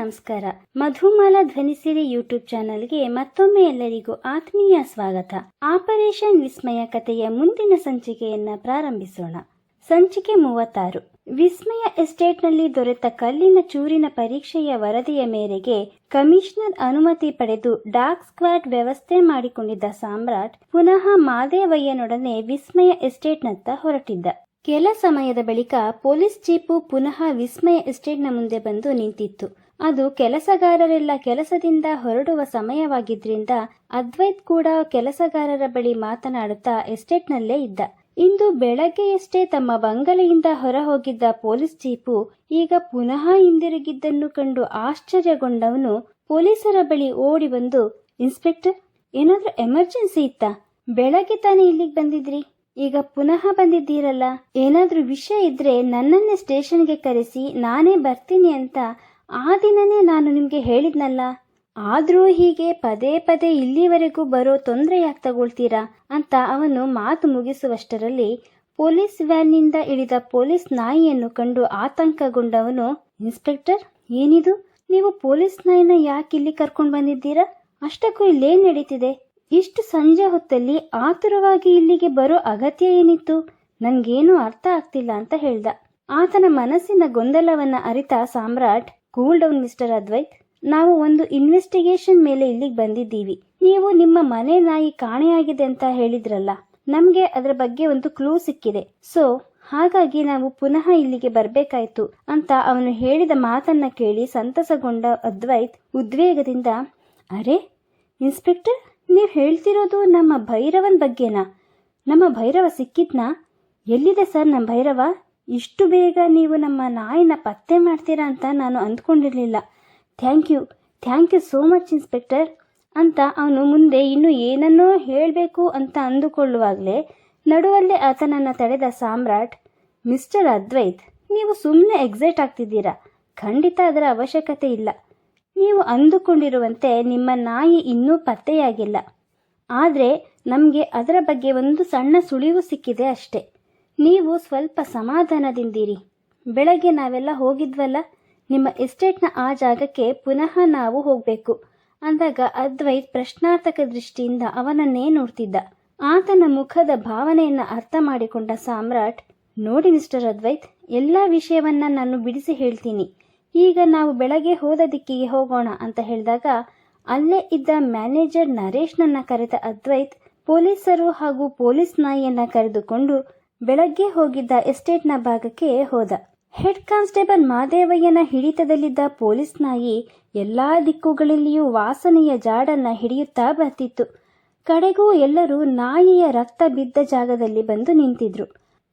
ನಮಸ್ಕಾರ. ಮಧುಮಾಲಾ ಧ್ವನಿಸಿರಿ ಯೂಟ್ಯೂಬ್ ಚಾನೆಲ್ಗೆ ಮತ್ತೊಮ್ಮೆ ಎಲ್ಲರಿಗೂ ಆತ್ಮೀಯ ಸ್ವಾಗತ. ಆಪರೇಷನ್ ವಿಸ್ಮಯ ಕಥೆಯ ಮುಂದಿನ ಸಂಚಿಕೆಯನ್ನ ಪ್ರಾರಂಭಿಸೋಣ. ಸಂಚಿಕೆ ಮೂವತ್ತಾರು. ವಿಸ್ಮಯ ಎಸ್ಟೇಟ್ನಲ್ಲಿ ದೊರೆತ ಕಲ್ಲಿನ ಚೂರಿನ ಪರೀಕ್ಷೆಯ ವರದಿಯ ಮೇರೆಗೆ ಕಮಿಷನರ್ ಅನುಮತಿ ಪಡೆದು ಡಾಕ್ ಸ್ಕ್ವಾಡ್ ವ್ಯವಸ್ಥೆ ಮಾಡಿಕೊಂಡಿದ್ದ ಸಾಮ್ರಾಟ್ ಪುನಃ ಮಾದೇವಯ್ಯನೊಡನೆ ವಿಸ್ಮಯ ಎಸ್ಟೇಟ್ನತ್ತ ಹೊರಟಿದ್ದ. ಕೆಲ ಸಮಯದ ಬಳಿಕ ಪೊಲೀಸ್ ಜೀಪು ಪುನಃ ವಿಸ್ಮಯ ಎಸ್ಟೇಟ್ನ ಮುಂದೆ ಬಂದು ನಿಂತಿತ್ತು. ಅದು ಕೆಲಸಗಾರರೆಲ್ಲ ಕೆಲಸದಿಂದ ಹೊರಡುವ ಸಮಯವಾಗಿದ್ರಿಂದ ಅದ್ವೈತ್ ಕೂಡ ಕೆಲಸಗಾರರ ಬಳಿ ಮಾತನಾಡುತ್ತಾ ಎಸ್ಟೇಟ್ನಲ್ಲೇ ಇದ್ದ. ಇಂದು ಬೆಳಗ್ಗೆಯಷ್ಟೇ ತಮ್ಮ ಬಂಗಲೆಯಿಂದ ಹೊರ ಹೋಗಿದ್ದ ಪೊಲೀಸ್ ಜೀಪು ಈಗ ಪುನಃ ಹಿಂದಿರುಗಿದ್ದನ್ನು ಕಂಡು ಆಶ್ಚರ್ಯಗೊಂಡವನು, ಪೊಲೀಸರ ಬಳಿ ಓಡಿ ಬಂದು, ಇನ್ಸ್ಪೆಕ್ಟರ್, ಏನಾದ್ರೂ ಎಮರ್ಜೆನ್ಸಿ ಇತ್ತಾ? ಬೆಳಗ್ಗೆ ತಾನೇ ಇಲ್ಲಿಗೆ ಬಂದಿದ್ರಿ? ಈಗ ಪುನಃ ಬಂದಿದ್ದೀರಲ್ಲ? ಏನಾದ್ರೂ ವಿಷಯ ಇದ್ರೆ ನನ್ನನ್ನೇ ಸ್ಟೇಷನ್ಗೆ ಕರೆಸಿ, ನಾನೇ ಬರ್ತೀನಿ ಅಂತ ಆ ದಿನನೇ ನಾನು ನಿಮಗೆ ಹೇಳಿದ್ನಲ್ಲ, ಆದರೂ ಹೀಗೆ ಪದೇ ಪದೇ ಇಲ್ಲಿವರೆಗೂ ಬರೋ ತೊಂದರೆ ಯಾಕೆ ತಗೊಳ್ತೀರಾ ಅಂತ ಅವನು ಮಾತು ಮುಗಿಸುವಷ್ಟರಲ್ಲಿ ಪೊಲೀಸ್ ವ್ಯಾನ್ನಿಂದ ಇಳಿದ ಪೊಲೀಸ್ ನಾಯಿಯನ್ನು ಕಂಡು ಆತಂಕಗೊಂಡವನು, ಇನ್ಸ್ಪೆಕ್ಟರ್, ಏನಿದು? ನೀವು ಪೊಲೀಸ್ ನಾಯಿನ ಯಾಕೆ ಇಲ್ಲಿ ಕರ್ಕೊಂಡು ಬಂದಿದ್ದೀರಾ? ಅಷ್ಟಕ್ಕೂ ಇಲ್ಲೇನು ನಡೀತಿದೆ? ಇಷ್ಟು ಸಂಜೆ ಹೊತ್ತಲ್ಲಿ ಆತುರವಾಗಿ ಇಲ್ಲಿಗೆ ಬರೋ ಅಗತ್ಯ ಏನಿತ್ತು? ನನ್ಗೇನು ಅರ್ಥ ಆಗ್ತಿಲ್ಲ ಅಂತ ಹೇಳ್ದ. ಆತನ ಮನಸ್ಸಿನ ಗೊಂದಲವನ್ನ ಅರಿತ Samrat cool down mister Advait ನಾವು ಒಂದು ಇನ್ವೆಸ್ಟಿಗೇಷನ್ ಮೇಲೆ ಇಲ್ಲಿಗೆ ಬಂದಿದ್ದೀವಿ. ನೀವು ನಿಮ್ಮ ಮನೆ ನಾಯಿ ಕಾಣೆಯಾಗಿದೆ ಅಂತ ಹೇಳಿದ್ರಲ್ಲ, ನಮ್ಗೆ ಅದರ ಬಗ್ಗೆ ಒಂದು ಕ್ಲೂ ಸಿಕ್ಕಿದೆ. ಸೊ ಹಾಗಾಗಿ ನಾವು ಪುನಃ ಇಲ್ಲಿಗೆ ಬರಬೇಕಾಯ್ತು ಅಂತ ಅವನು ಹೇಳಿದ ಮಾತನ್ನ ಕೇಳಿ ಸಂತಸಗೊಂಡ ಅದ್ವೈತ್ ಉದ್ವೇಗದಿಂದ, ಅರೆ ಇನ್ಸ್ಪೆಕ್ಟರ್ ನೀವು ಹೇಳ್ತಿರೋದು ನಮ್ಮ ಭೈರವನ್ ಬಗ್ಗೆನಾ? ನಮ್ಮ ಭೈರವ ಸಿಕ್ಕಿದ್ನಾ? ಎಲ್ಲಿದೆ ಸರ್ ನಮ್ಮ ಭೈರವ? ಇಷ್ಟು ಬೇಗ ನೀವು ನಮ್ಮ ನಾಯಿನ ಪತ್ತೆ ಮಾಡ್ತೀರಾ ಅಂತ ನಾನು ಅಂದ್ಕೊಂಡಿರಲಿಲ್ಲ. Thank you thank you so much inspector ಅಂತ ಅವನು ಮುಂದೆ ಇನ್ನೂ ಏನನ್ನೋ ಹೇಳಬೇಕು ಅಂತ ಅಂದುಕೊಳ್ಳುವಾಗಲೇ ನಡುವಲ್ಲೇ ಆತನನ್ನು ತಡೆದ ಸಾಮ್ರಾಟ್, ಮಿಸ್ಟರ್ ಅದ್ವೈತ್, ನೀವು ಸುಮ್ಮನೆ ಎಕ್ಸೈಟ್ ಆಗ್ತಿದ್ದೀರಾ? ಖಂಡಿತ ಅದರ ಅವಶ್ಯಕತೆ ಇಲ್ಲ. ನೀವು ಅಂದುಕೊಂಡಿರುವಂತೆ ನಿಮ್ಮ ನಾಯಿ ಇನ್ನೂ ಪತ್ತೆಯಾಗಿಲ್ಲ. ಆದರೆ ನಮಗೆ ಅದರ ಬಗ್ಗೆ ಒಂದು ಸಣ್ಣ ಸುಳಿವು ಸಿಕ್ಕಿದೆ ಅಷ್ಟೆ. ನೀವು ಸ್ವಲ್ಪ ಸಮಾಧಾನದಿಂದಿರಿ. ಬೆಳಗ್ಗೆ ನಾವೆಲ್ಲ ಹೋಗಿದ್ವಲ್ಲ, ನಿಮ್ಮ ಎಸ್ಟೇಟ್ನ ಆ ಜಾಗಕ್ಕೆ ಪುನಃ ನಾವು ಹೋಗಬೇಕು. ಅಂದಾಗ ಅದ್ವೈತ್ ಪ್ರಶ್ನಾರ್ಥಕ ದೃಷ್ಟಿಯಿಂದ ಅವನನ್ನೇ ನೋಡ್ತಿದ್ದ. ಆತನ ಮುಖದ ಭಾವನೆಯನ್ನು ಅರ್ಥ ಮಾಡಿಕೊಂಡ ಸಾಮ್ರಾಟ್, ನೋಡಿ ಮಿಸ್ಟರ್ ಅದ್ವೈತ್, ಎಲ್ಲ ವಿಷಯವನ್ನ ನಾನು ಬಿಡಿಸಿ ಹೇಳ್ತೀನಿ. ಈಗ ನಾವು ಬೆಳಗ್ಗೆ ಹೋದ ದಿಕ್ಕಿಗೆ ಹೋಗೋಣ ಅಂತ ಹೇಳಿದಾಗ, ಅಲ್ಲೇ ಇದ್ದ ಮ್ಯಾನೇಜರ್ ನರೇಶ್ನನ್ನ ಕರೆದ ಅದ್ವೈತ್, ಪೊಲೀಸರು ಹಾಗೂ ಪೊಲೀಸ್ ನಾಯಿಯನ್ನ ಕರೆದುಕೊಂಡು ಬೆಳಗ್ಗೆ ಹೋಗಿದ್ದ ಎಸ್ಟೇಟ್ನ ಭಾಗಕ್ಕೆ ಹೋದ. ಹೆಡ್ ಕಾನ್ಸ್ಟೇಬಲ್ ಮಾದೇವಯ್ಯನ ಹಿಡಿತದಲ್ಲಿದ್ದ ಪೊಲೀಸ್ ನಾಯಿ ಎಲ್ಲಾ ದಿಕ್ಕುಗಳಲ್ಲಿಯೂ ವಾಸನೆಯ ಜಾಡನ್ನ ಹಿಡಿಯುತ್ತಾ ಬರ್ತಿತ್ತು. ಕಡೆಗೂ ಎಲ್ಲರೂ ನಾಯಿಯ ರಕ್ತ ಬಿದ್ದ ಜಾಗದಲ್ಲಿ ಬಂದು ನಿಂತಿದ್ರು.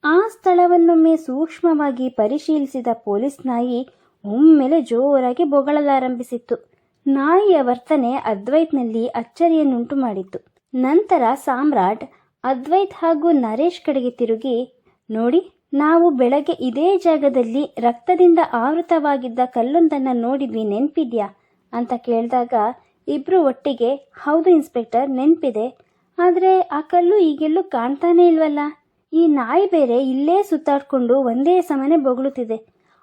ಆ ಸ್ಥಳವನ್ನೊಮ್ಮೆ ಸೂಕ್ಷ್ಮವಾಗಿ ಪರಿಶೀಲಿಸಿದ ಪೊಲೀಸ್ ನಾಯಿ ಒಮ್ಮೆಲೆ ಜೋರಾಗಿ ಬೊಗಳಲಾರಂಭಿಸಿತ್ತು. ನಾಯಿಯ ವರ್ತನೆ ಅದ್ವೈತ್ನಲ್ಲಿ ಅಚ್ಚರಿಯನ್ನುಂಟು ಮಾಡಿತ್ತು. ನಂತರ ಸಾಮ್ರಾಟ್ ಅದ್ವೈತ್ ಹಾಗೂ ನರೇಶ್ ಕಡೆಗೆ ತಿರುಗಿ, ನೋಡಿ, ನಾವು ಬೆಳಗ್ಗೆ ಇದೇ ಜಾಗದಲ್ಲಿ ರಕ್ತದಿಂದ ಆವೃತವಾಗಿದ್ದ ಕಲ್ಲೊಂದನ್ನು ನೋಡಿದ್ವಿ, ನೆನಪಿದ್ಯಾ? ಅಂತ ಕೇಳಿದಾಗ, ಇಬ್ರು ಒಟ್ಟಿಗೆ, ಹೌದು ಇನ್ಸ್ಪೆಕ್ಟರ್, ನೆನಪಿದೆ. ಆದರೆ ಆ ಕಲ್ಲು ಈಗೆಲ್ಲೂ ಕಾಣ್ತಾನೇ ಇಲ್ವಲ್ಲ? ಈ ನಾಯಿ ಬೇರೆ ಇಲ್ಲೇ ಸುತ್ತಾಡ್ಕೊಂಡು ಒಂದೇ ಸಮನೆ ಬೊಗಳುತ್ತಿದೆ.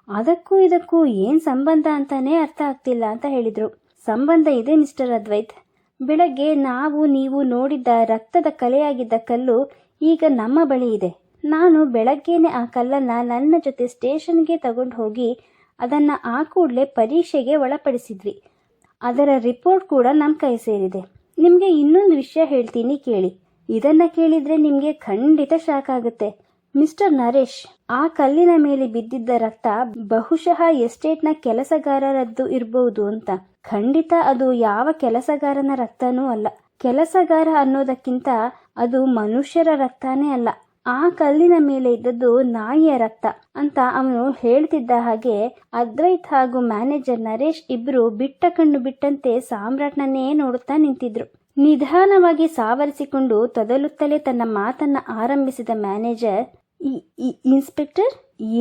ಅದಕ್ಕೂ ಇದಕ್ಕೂ ಏನು ಸಂಬಂಧ ಅಂತಾನೆ ಅರ್ಥ ಆಗ್ತಿಲ್ಲ, ಅಂತ ಹೇಳಿದರು. ಸಂಬಂಧ ಇದೆ, ಮಿಸ್ಟರ್ ಅದ್ವೈತ್. ಬೆಳಗ್ಗೆ ನಾವು ನೀವು ನೋಡಿದ್ದ ರಕ್ತದ ಕಲೆಯಾಗಿದ್ದ ಕಲ್ಲು ಈಗ ನಮ್ಮ ಬಳಿ ಇದೆ. ನಾನು ಬೆಳಗ್ಗೆನೆ ಆ ಕಲ್ಲನ್ನ ನನ್ನ ಜೊತೆ ಸ್ಟೇಷನ್ಗೆ ತಗೊಂಡು ಹೋಗಿ ಅದನ್ನ ಆ ಕೂಡಲೇ ಪರೀಕ್ಷೆಗೆ ಒಳಪಡಿಸಿದ್ವಿ. ಅದರ ರಿಪೋರ್ಟ್ ಕೂಡ ನಮ್ಮ ಕೈ ಸೇರಿದೆ. ನಿಮಗೆ ಇನ್ನೊಂದು ವಿಷಯ ಹೇಳ್ತೀನಿ ಕೇಳಿ. ಇದನ್ನ ಕೇಳಿದ್ರೆ ನಿಮಗೆ ಖಂಡಿತ ಶಾಕ್ ಆಗುತ್ತೆ. ಮಿಸ್ಟರ್ ನರೇಶ್, ಆ ಕಲ್ಲಿನ ಮೇಲೆ ಬಿದ್ದಿದ್ದ ರಕ್ತ ಬಹುಶಃ ಎಸ್ಟೇಟ್ನ ಕೆಲಸಗಾರರದ್ದು ಇರಬಹುದು ಅಂತ. ಖಂಡಿತ ಅದು ಯಾವ ಕೆಲಸಗಾರನ ರಕ್ತನೂ ಅಲ್ಲ. ಕೆಲಸಗಾರ ಅನ್ನೋದಕ್ಕಿಂತ ಅದು ಮನುಷ್ಯರ ರಕ್ತನೇ ಅಲ್ಲ. ಆ ಕಲ್ಲಿನ ಮೇಲೆ ಇದ್ದದ್ದು ನಾಯಿಯ ರಕ್ತ ಅಂತ ಅವನು ಹೇಳ್ತಿದ್ದ ಹಾಗೆ ಅದ್ವೈತ್ ಹಾಗೂ ಮ್ಯಾನೇಜರ್ ನರೇಶ್ ಇಬ್ರು ಬಿಟ್ಟ ಕಣ್ಣು ಬಿಟ್ಟಂತೆ ಸಾಮ್ರಾಟ್ನನ್ನೇ ನೋಡುತ್ತಾ ನಿಂತಿದ್ರು. ನಿಧಾನವಾಗಿ ಸಾವರಿಸಿಕೊಂಡು ತೊದಲುತ್ತಲೇ ತನ್ನ ಮಾತನ್ನ ಆರಂಭಿಸಿದ ಮ್ಯಾನೇಜರ್ ಇನ್ಸ್ಪೆಕ್ಟರ್,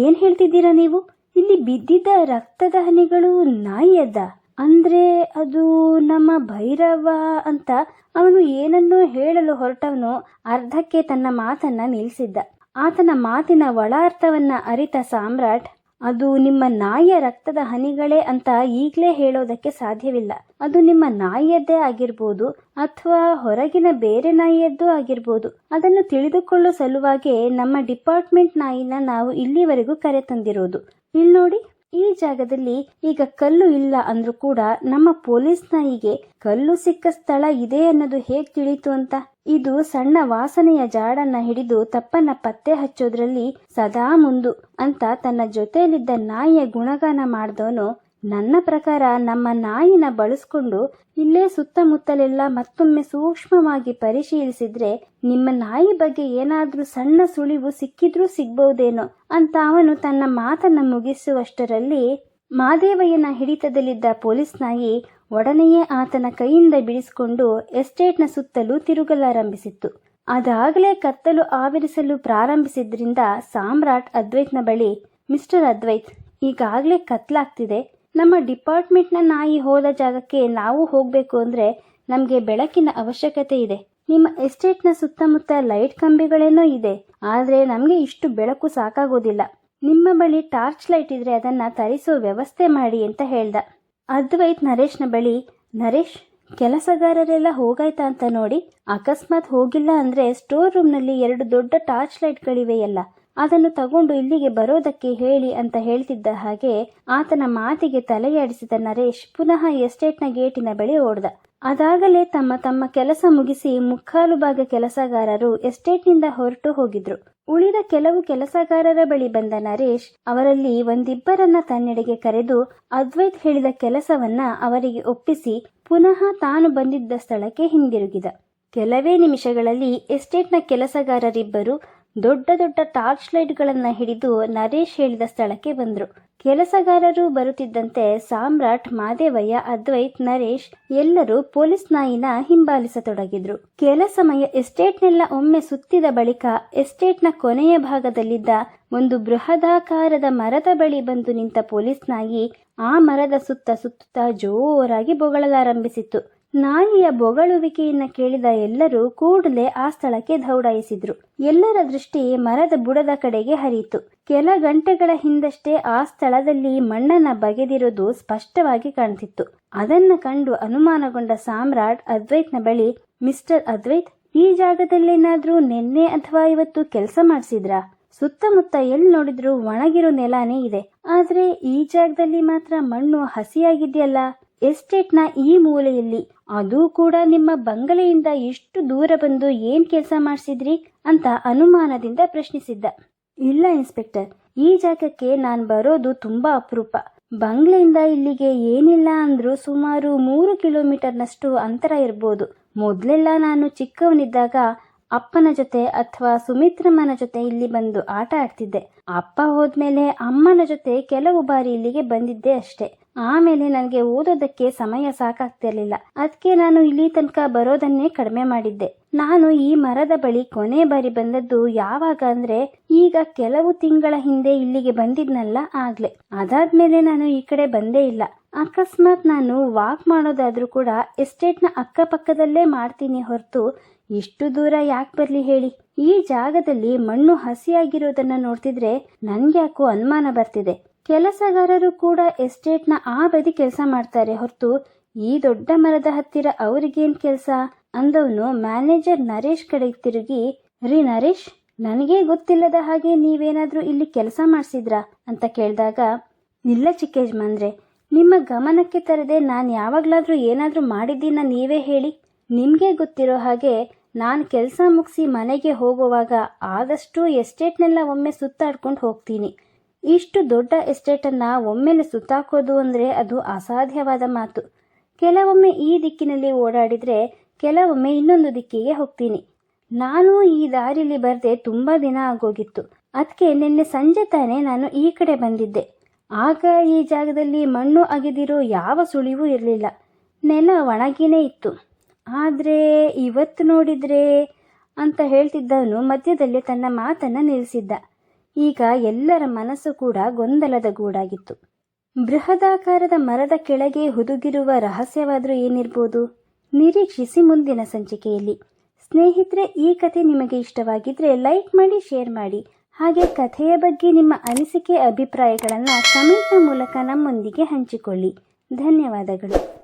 ಏನ್ ಹೇಳ್ತಿದ್ದೀರಾ ನೀವು? ಇಲ್ಲಿ ಬಿದ್ದಿದ್ದ ರಕ್ತದ ಹನಿಗಳು ನಾಯಿಯದ್ದ ಅಂದ್ರೆ ಅದು ನಮ್ಮ ಭೈರವ ಅಂತ ಅವನು ಏನನ್ನೋ ಹೇಳಲು ಹೊರಟವನು ಅರ್ಧಕ್ಕೆ ತನ್ನ ಮಾತನ್ನ ನಿಲ್ಲಿಸಿದ್ದ ಆತನ ಮಾತಿನ ಒಳ ಅರ್ಥವನ್ನ ಅರಿತ ಸಾಮ್ರಾಟ್, ಅದು ನಿಮ್ಮ ನಾಯಿಯ ರಕ್ತದ ಹನಿಗಳೇ ಅಂತ ಈಗಲೇ ಹೇಳೋದಕ್ಕೆ ಸಾಧ್ಯವಿಲ್ಲ. ಅದು ನಿಮ್ಮ ನಾಯಿಯದ್ದೇ ಆಗಿರ್ಬೋದು ಅಥವಾ ಹೊರಗಿನ ಬೇರೆ ನಾಯಿಯದ್ದು ಆಗಿರ್ಬೋದು. ಅದನ್ನು ತಿಳಿದುಕೊಳ್ಳುವ ಸಲುವಾಗಿ ನಮ್ಮ ಡಿಪಾರ್ಟ್ಮೆಂಟ್ ನಾಯಿನ ನಾವು ಇಲ್ಲಿವರೆಗೂ ಕರೆತಂದಿರೋದು. ಇಲ್ಲಿ ನೋಡಿ ಈ ಜಾಗದಲ್ಲಿ ಈಗ ಕಲ್ಲು ಇಲ್ಲ ಅಂದ್ರೂ ಕೂಡ ನಮ್ಮ ಪೊಲೀಸ್ ನಾಯಿಗೆ ಕಲ್ಲು ಸಿಕ್ಕ ಸ್ಥಳ ಇದೆ ಅನ್ನೋದು ಹೇಗ್ ತಿಳಿತು ಅಂತ? ಇದು ಸಣ್ಣ ವಾಸನೆಯ ಜಾಡನ್ನ ಹಿಡಿದು ತಪ್ಪನ್ನ ಪತ್ತೆ ಹಚ್ಚೋದ್ರಲ್ಲಿ ಸದಾ ಮುಂದು ಅಂತ ತನ್ನ ಜೊತೆಯಲ್ಲಿದ್ದ ನಾಯಿಯ ಗುಣಗಾನ ಮಾಡಿದವನು ನನ್ನ ಪ್ರಕಾರ ನಮ್ಮ ನಾಯಿನ ಬಳಸ್ಕೊಂಡು ಇಲ್ಲೇ ಸುತ್ತಮುತ್ತಲೆಲ್ಲ ಮತ್ತೊಮ್ಮೆ ಸೂಕ್ಷ್ಮವಾಗಿ ಪರಿಶೀಲಿಸಿದ್ರೆ ನಿಮ್ಮ ನಾಯಿ ಬಗ್ಗೆ ಏನಾದ್ರೂ ಸಣ್ಣ ಸುಳಿವು ಸಿಕ್ಕಿದ್ರೂ ಸಿಗ್ಬಹುದೇನೋ ಅಂತ ಅವನು ತನ್ನ ಮಾತನ್ನ ಮುಗಿಸುವಷ್ಟರಲ್ಲಿ ಮಾದೇವಯ್ಯನ ಹಿಡಿತದಲ್ಲಿದ್ದ ಪೊಲೀಸ್ ನಾಯಿ ಒಡನೆಯೇ ಆತನ ಕೈಯಿಂದ ಬಿಡಿಸಿಕೊಂಡು ಎಸ್ಟೇಟ್ನ ಸುತ್ತಲೂ ತಿರುಗಲಾರಂಭಿಸಿತ್ತು. ಅದಾಗಲೇ ಕತ್ತಲು ಆವರಿಸಲು ಪ್ರಾರಂಭಿಸಿದ್ರಿಂದ ಸಾಮ್ರಾಟ್ ಅದ್ವೈತ್ನ ಬಳಿ, ಮಿಸ್ಟರ್ ಅದ್ವೈತ್, ಈಗಾಗಲೇ ಕತ್ಲಾಗ್ತಿದೆ. ನಮ್ಮ ಡಿಪಾರ್ಟ್ಮೆಂಟ್ನ ನಾಯಿ ಹೋದ ಜಾಗಕ್ಕೆ ನಾವು ಹೋಗಬೇಕು ಅಂದರೆ ನಮಗೆ ಬೆಳಕಿನ ಅವಶ್ಯಕತೆ ಇದೆ. ನಿಮ್ಮ ಎಸ್ಟೇಟ್ನ ಸುತ್ತಮುತ್ತ ಲೈಟ್ ಕಂಬಿಗಳೇನೋ ಇದೆ. ಆದರೆ ನಮಗೆ ಇಷ್ಟು ಬೆಳಕು ಸಾಕಾಗೋದಿಲ್ಲ. ನಿಮ್ಮ ಬಳಿ ಟಾರ್ಚ್ ಲೈಟ್ ಇದ್ರೆ ಅದನ್ನ ತರಿಸೋ ವ್ಯವಸ್ಥೆ ಮಾಡಿ ಅಂತ ಹೇಳ್ದ. ಅದ್ವೈತ್ ನರೇಶ್ನ ಬಳಿ, ನರೇಶ್, ಕೆಲಸಗಾರರೆಲ್ಲ ಹೋಗಾಯ್ತಾ ಅಂತ ನೋಡಿ? ಅಕಸ್ಮಾತ್ ಹೋಗಿಲ್ಲ ಅಂದ್ರೆ ಸ್ಟೋರ್ ರೂಮ್ನಲ್ಲಿ ಎರಡು ದೊಡ್ಡ ಟಾರ್ಚ್ ಲೈಟ್ಗಳಿವೆಯಲ್ಲ. ಅದನ್ನು ತಗೊಂಡು ಇಲ್ಲಿಗೆ ಬರೋದಕ್ಕೆ ಹೇಳಿ ಅಂತ ಹೇಳ್ತಿದ್ದ ಹಾಗೆ ಆತನ ಮಾತಿಗೆ ತಲೆಯಾಡಿಸಿದ ನರೇಶ್ ಪುನಃ ಎಸ್ಟೇಟ್ನ ಗೇಟಿನ ಬಳಿ ಓಡ್ದ. ಅದಾಗಲೇ ತಮ್ಮ ತಮ್ಮ ಕೆಲಸ ಮುಗಿಸಿ ಮುಕ್ಕಾಲು ಭಾಗ ಕೆಲಸಗಾರರು ಎಸ್ಟೇಟ್ನಿಂದ ಹೊರಟು ಹೋಗಿದ್ರು. ಉಳಿದ ಕೆಲವು ಕೆಲಸಗಾರರ ಬಳಿ ಬಂದ ನರೇಶ್ ಅವರಲ್ಲಿ ಒಂದಿಬ್ಬರನ್ನ ತನ್ನೆಡೆಗೆ ಕರೆದು ಅದ್ವೈತ್ ಹೇಳಿದ ಕೆಲಸವನ್ನ ಅವರಿಗೆ ಒಪ್ಪಿಸಿ ಪುನಃ ತಾನು ಬಂದಿದ್ದ ಸ್ಥಳಕ್ಕೆ ಹಿಂದಿರುಗಿದ. ಕೆಲವೇ ನಿಮಿಷಗಳಲ್ಲಿ ಎಸ್ಟೇಟ್ನ ಕೆಲಸಗಾರರಿಬ್ಬರು ದೊಡ್ಡ ದೊಡ್ಡ ಟಾರ್ಚ್ ಲೈಟ್ಗಳನ್ನು ಹಿಡಿದು ನರೇಶ್ ಹೇಳಿದ ಸ್ಥಳಕ್ಕೆ ಬಂದರು. ಕೆಲಸಗಾರರು ಬರುತ್ತಿದ್ದಂತೆ ಸಾಮ್ರಾಟ್ ಮಾದೇವಯ್ಯ, ಅದ್ವೈತ್ ನರೇಶ್ ಎಲ್ಲರೂ ಪೊಲೀಸ್ ನಾಯಿನ ಹಿಂಬಾಲಿಸತೊಡಗಿದ್ರು. ಕೆಲ ಸಮಯ ಎಸ್ಟೇಟ್ನೆಲ್ಲ ಒಮ್ಮೆ ಸುತ್ತಿದ ಬಳಿಕ ಎಸ್ಟೇಟ್ನ ಕೊನೆಯ ಭಾಗದಲ್ಲಿದ್ದ ಒಂದು ಬೃಹದಾಕಾರದ ಮರದ ಬಳಿ ಬಂದು ನಿಂತ ಪೊಲೀಸ್ ನಾಯಿ ಆ ಮರದ ಸುತ್ತ ಸುತ್ತುತ್ತಾ ಜೋರಾಗಿ ಬೊಗಳಲಾರಂಭಿಸಿತ್ತು. ನಾಯಿಯ ಬೊಗಳುವಿಕೆಯನ್ನ ಕೇಳಿದ ಎಲ್ಲರೂ ಕೂಡಲೇ ಆ ಸ್ಥಳಕ್ಕೆ ದೌಡಾಯಿಸಿದ್ರು. ಎಲ್ಲರ ದೃಷ್ಟಿ ಮರದ ಬುಡದ ಕಡೆಗೆ ಹರಿಯಿತು. ಕೆಲ ಗಂಟೆಗಳ ಹಿಂದಷ್ಟೇ ಆ ಸ್ಥಳದಲ್ಲಿ ಮಣ್ಣನ್ನ ಬಗೆದಿರೋದು ಸ್ಪಷ್ಟವಾಗಿ ಕಾಣ್ತಿತ್ತು. ಅದನ್ನ ಕಂಡು ಅನುಮಾನಗೊಂಡ ಸಾಮ್ರಾಟ್ ಅದ್ವೈತ್ನ ಬಳಿ, ಮಿಸ್ಟರ್ ಅದ್ವೈತ್, ಈ ಜಾಗದಲ್ಲೇನಾದ್ರೂ ನಿನ್ನೆ ಅಥವಾ ಇವತ್ತು ಕೆಲಸ ಮಾಡಿಸಿದ್ರಾ? ಸುತ್ತಮುತ್ತ ಎಲ್ಲಿ ನೋಡಿದ್ರು ಒಣಗಿರೋ ನೆಲಾನೇ ಇದೆ. ಆದ್ರೆ ಈ ಜಾಗದಲ್ಲಿ ಮಾತ್ರ ಮಣ್ಣು ಹಸಿಯಾಗಿದೆಯಲ್ಲ? ಎಸ್ಟೇಟ್ನ ಈ ಮೂಲೆಯಲ್ಲಿ ಅದು ಕೂಡ ನಿಮ್ಮ ಬಂಗಲೆಯಿಂದ ಎಷ್ಟು ದೂರ ಬಂದು ಏನ್ ಕೆಲಸ ಮಾಡಿಸಿದ್ರಿ ಅಂತ ಅನುಮಾನದಿಂದ ಪ್ರಶ್ನಿಸಿದ್ದ. ಇಲ್ಲ, ಇನ್ಸ್ಪೆಕ್ಟರ್. ಈ ಜಾಗಕ್ಕೆ ನಾನು ಬರೋದು ತುಂಬಾ ಅಪರೂಪ. ಬಂಗ್ಲೆಯಿಂದ ಇಲ್ಲಿಗೆ ಏನಿಲ್ಲ ಅಂದ್ರೂ ಸುಮಾರು ಮೂರು ಕಿಲೋಮೀಟರ್ನಷ್ಟು ಅಂತರ ಇರ್ಬೋದು. ಮೊದಲೆಲ್ಲ ನಾನು ಚಿಕ್ಕವನಿದ್ದಾಗ ಅಪ್ಪನ ಜೊತೆ ಅಥವಾ ಸುಮಿತ್ರಮ್ಮನ ಜೊತೆ ಇಲ್ಲಿ ಬಂದು ಆಟ ಆಡ್ತಿದ್ದೆ. ಅಪ್ಪ ಹೋದ್ಮೇಲೆ ಅಮ್ಮನ ಜೊತೆ ಕೆಲವು ಬಾರಿ ಇಲ್ಲಿಗೆ ಬಂದಿದ್ದೆ ಅಷ್ಟೇ. ಆಮೇಲೆ ನನಗೆ ಓದೋದಕ್ಕೆ ಸಮಯ ಸಾಕಾಗ್ತಿರ್ಲಿಲ್ಲ. ಅದಕ್ಕೆ ನಾನು ಇಲ್ಲಿ ತನಕ ಬರೋದನ್ನೇ ಕಡಿಮೆ ಮಾಡಿದ್ದೆ. ನಾನು ಈ ಮರದ ಬಳಿ ಕೊನೆ ಬಾರಿ ಬಂದದ್ದು ಯಾವಾಗ ಅಂದ್ರೆ ಈಗ ಕೆಲವು ತಿಂಗಳ ಹಿಂದೆ ಇಲ್ಲಿಗೆ ಬಂದಿದ್ನಲ್ಲ ಆಗ್ಲೆ. ಅದಾದ್ಮೇಲೆ ನಾನು ಈ ಕಡೆ ಬಂದೇ ಇಲ್ಲ. ಅಕಸ್ಮಾತ್ ನಾನು ವಾಕ್ ಮಾಡೋದಾದ್ರೂ ಕೂಡ ಎಸ್ಟೇಟ್ನ ಅಕ್ಕಪಕ್ಕದಲ್ಲೇ ಮಾಡ್ತೀನಿ ಹೊರತು ಇಷ್ಟು ದೂರ ಯಾಕೆ ಬರ್ಲಿ ಹೇಳಿ? ಈ ಜಾಗದಲ್ಲಿ ಮಣ್ಣು ಹಸಿಯಾಗಿರೋದನ್ನ ನೋಡ್ತಿದ್ರೆ ನನ್ಗ್ಯಾಕೋ ಅನುಮಾನ ಬರ್ತಿದೆ. ಕೆಲಸಗಾರರು ಕೂಡ ಎಸ್ಟೇಟ್ನ ಆ ಬದಿ ಕೆಲಸ ಮಾಡ್ತಾರೆ ಹೊರತು ಈ ದೊಡ್ಡ ಮರದ ಹತ್ತಿರ ಅವ್ರಿಗೇನ್ ಕೆಲಸ? ಅಂದವನು ಮ್ಯಾನೇಜರ್ ನರೇಶ್ ಕಡೆ ತಿರುಗಿ, ರೀ ನರೇಶ್, ನನಗೇ ಗೊತ್ತಿಲ್ಲದ ಹಾಗೆ ನೀವೇನಾದ್ರೂ ಇಲ್ಲಿ ಕೆಲಸ ಮಾಡಿಸಿದ್ರಾ? ಅಂತ ಕೇಳಿದಾಗ, ಇಲ್ಲ ಚಿಕ್ಕೇಜ್ಮಂದ್ರೆ, ನಿಮ್ಮ ಗಮನಕ್ಕೆ ತರದೆ ನಾನು ಯಾವಾಗ್ಲಾದ್ರೂ ಏನಾದ್ರೂ ಮಾಡಿದ್ದೀನ ನೀವೇ ಹೇಳಿ. ನಿಮ್ಗೆ ಗೊತ್ತಿರೋ ಹಾಗೆ ನಾನು ಕೆಲಸ ಮುಗಿಸಿ ಮನೆಗೆ ಹೋಗುವಾಗ ಆದಷ್ಟು ಎಸ್ಟೇಟ್ನೆಲ್ಲ ಒಮ್ಮೆ ಸುತ್ತಾಡ್ಕೊಂಡು ಹೋಗ್ತೀನಿ. ಇಷ್ಟು ದೊಡ್ಡ ಎಸ್ಟೇಟನ್ನು ಒಮ್ಮೆಲೆ ಸುತ್ತಾಕೋದು ಅಂದರೆ ಅದು ಅಸಾಧ್ಯವಾದ ಮಾತು. ಕೆಲವೊಮ್ಮೆ ಈ ದಿಕ್ಕಿನಲ್ಲಿ ಓಡಾಡಿದರೆ ಕೆಲವೊಮ್ಮೆ ಇನ್ನೊಂದು ದಿಕ್ಕಿಗೆ ಹೋಗ್ತೀನಿ. ನಾನು ಈ ದಾರಿಲಿ ಬರದೆ ತುಂಬ ದಿನ ಆಗೋಗಿತ್ತು. ಅದಕ್ಕೆ ನಿನ್ನೆ ಸಂಜೆ ತಾನೇ ನಾನು ಈ ಕಡೆ ಬಂದಿದ್ದೆ. ಆಗ ಈ ಜಾಗದಲ್ಲಿ ಮಣ್ಣು ಅಗೆದಿರೋ ಯಾವ ಸುಳಿವೂ ಇರಲಿಲ್ಲ. ನೆಲ ಒಣಗಿನೇ ಇತ್ತು. ಆದರೆ ಇವತ್ತು ನೋಡಿದ್ರೆ ಅಂತ ಹೇಳ್ತಿದ್ದವನು ಮಧ್ಯದಲ್ಲಿ ತನ್ನ ಮಾತನ್ನು ನಿಲ್ಲಿಸಿದ್ದ. ಈಗ ಎಲ್ಲರ ಮನಸ್ಸು ಕೂಡ ಗೊಂದಲದ ಗೂಡಾಗಿತ್ತು. ಬೃಹದಾಕಾರದ ಮರದ ಕೆಳಗೆ ಹುದುಗಿರುವ ರಹಸ್ಯವಾದರೂ ಏನಿರ್ಬೋದು? ನಿರೀಕ್ಷಿಸಿ ಮುಂದಿನ ಸಂಚಿಕೆಯಲ್ಲಿ. ಸ್ನೇಹಿತರೆ, ಈ ಕಥೆ ನಿಮಗೆ ಇಷ್ಟವಾಗಿದ್ರೆ ಲೈಕ್ ಮಾಡಿ, ಶೇರ್ ಮಾಡಿ. ಹಾಗೆ ಕಥೆಯ ಬಗ್ಗೆ ನಿಮ್ಮ ಅನಿಸಿಕೆ, ಅಭಿಪ್ರಾಯಗಳನ್ನು ಕಮೆಂಟ್ನ ಮೂಲಕ ನಮ್ಮೊಂದಿಗೆ ಹಂಚಿಕೊಳ್ಳಿ. ಧನ್ಯವಾದಗಳು.